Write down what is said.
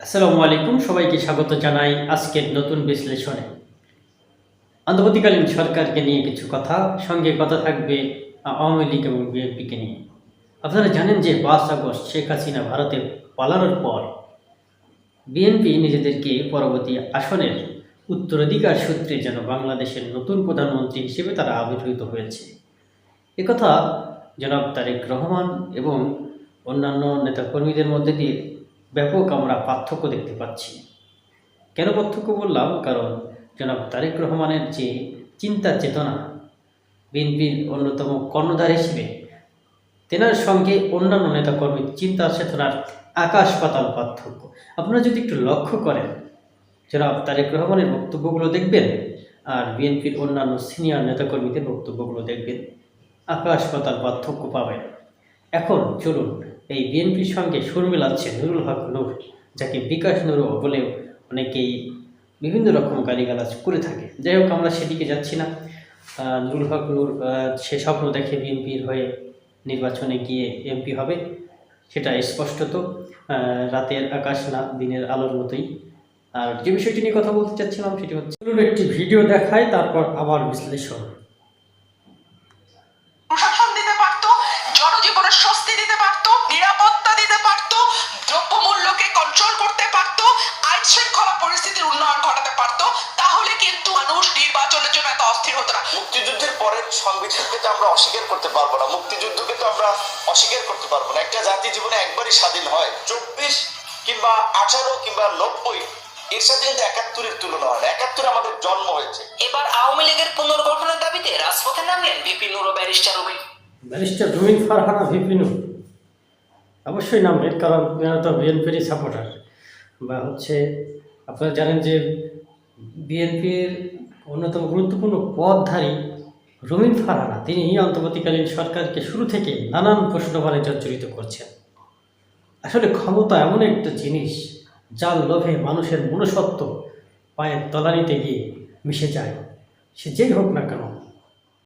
আসসালামু আলাইকুম, সবাইকে স্বাগত জানাই আজকের নতুন বিশ্লেষণে। অন্তর্বর্তীকালীন সরকারকে নিয়ে কিছু কথা, সঙ্গে কথা থাকবে আওয়ামী লীগ এবং বিএনপিকে নিয়ে। আপনারা জানেন যে পাঁচ আগস্ট শেখ হাসিনা ভারতে পালানোর পর বিএনপি নিজেদেরকে পরবর্তী আসনের উত্তরাধিকার সূত্রে যেন বাংলাদেশের নতুন প্রধানমন্ত্রী হিসেবে তারা আবির্ভূত হয়েছে। একথা জনাব তারেক রহমান এবং অন্যান্য নেতাকর্মীদের মধ্যে দিয়ে ব্যাপক আমরা পার্থক্য দেখতে পাচ্ছি। কেন পার্থক্য বললাম? কারণ জনাব তারেক রহমানের যে চিন্তা চেতনা, বিএনপির অন্যতম কর্ণধার হিসেবে, তেনার সঙ্গে অন্যান্য নেতাকর্মীর চিন্তা চেতনার আকাশ পাতাল পার্থক্য। আপনারা যদি একটু লক্ষ্য করেন, জনাব তারেক রহমানের বক্তব্যগুলো দেখবেন আর বিএনপির অন্যান্য সিনিয়র নেতাকর্মীদের বক্তব্যগুলো দেখবেন, আকাশ পাতাল পার্থক্য পাবেন। এখন চলুন এই বিএনপির সঙ্গে সুর মেলাচ্ছে নুরুল হক নূর, যাকে বিকাশ নূর বলেও অনেকেই বিভিন্ন রকম গালিগালাজ করে থাকে। যাই হোক, আমরা সেদিকে যাচ্ছি না। নুরুল হক নূর সে স্বপ্ন দেখে বিএনপির হয়ে নির্বাচনে গিয়ে এমপি হবে, সেটা স্পষ্টত। রাতের আকাশ না, দিনের আলোর মতোই। আর যে বিষয়টি নিয়ে কথা বলতে চাচ্ছিলাম, সেটি হচ্ছে একটি ভিডিও দেখায়, তারপর আবার বিশ্লেষণ। জন্য এত অস্থির হতো না মুক্তিযুদ্ধের পরের সংবিধানকে তো আমরা অস্বীকার করতে পারব না মুক্তিযুদ্ধকে তো আমরা অস্বীকার করতে পারব না। একটা জাতি জীবনে একবারই স্বাধীন হয় চব্বিশ কিংবা আঠারো কিংবা নব্বই এর সাথে কিন্তু একাত্তরের তুলনা হয় না। একাত্তরে আমাদের জন্ম হয়েছে। এবার আওয়ামী লীগের পুনর্গঠনের দাবিতে রাজপথে নামলেন ভিপি নুর ও barrister Rubin barrister Rumin Farhana ভিপিনু অবশ্যই নামবেন কারণ এনারা তো বিএনপিরই সাপোর্টার। বা হচ্ছে আপনারা জানেন যে বিএনপির অন্যতম গুরুত্বপূর্ণ পদধারী রুমিন ফারহানা তিনি অন্তর্বর্তীকালীন সরকারকে শুরু থেকে নানান প্রশ্নবারে জর্জরিত করছেন। আসলে ক্ষমতা এমন একটা জিনিস যার লোভে মানুষের মনুষ্যত্ব পায়ের তলানিতে গিয়ে মিশে যায়। সে যেই হোক না কেন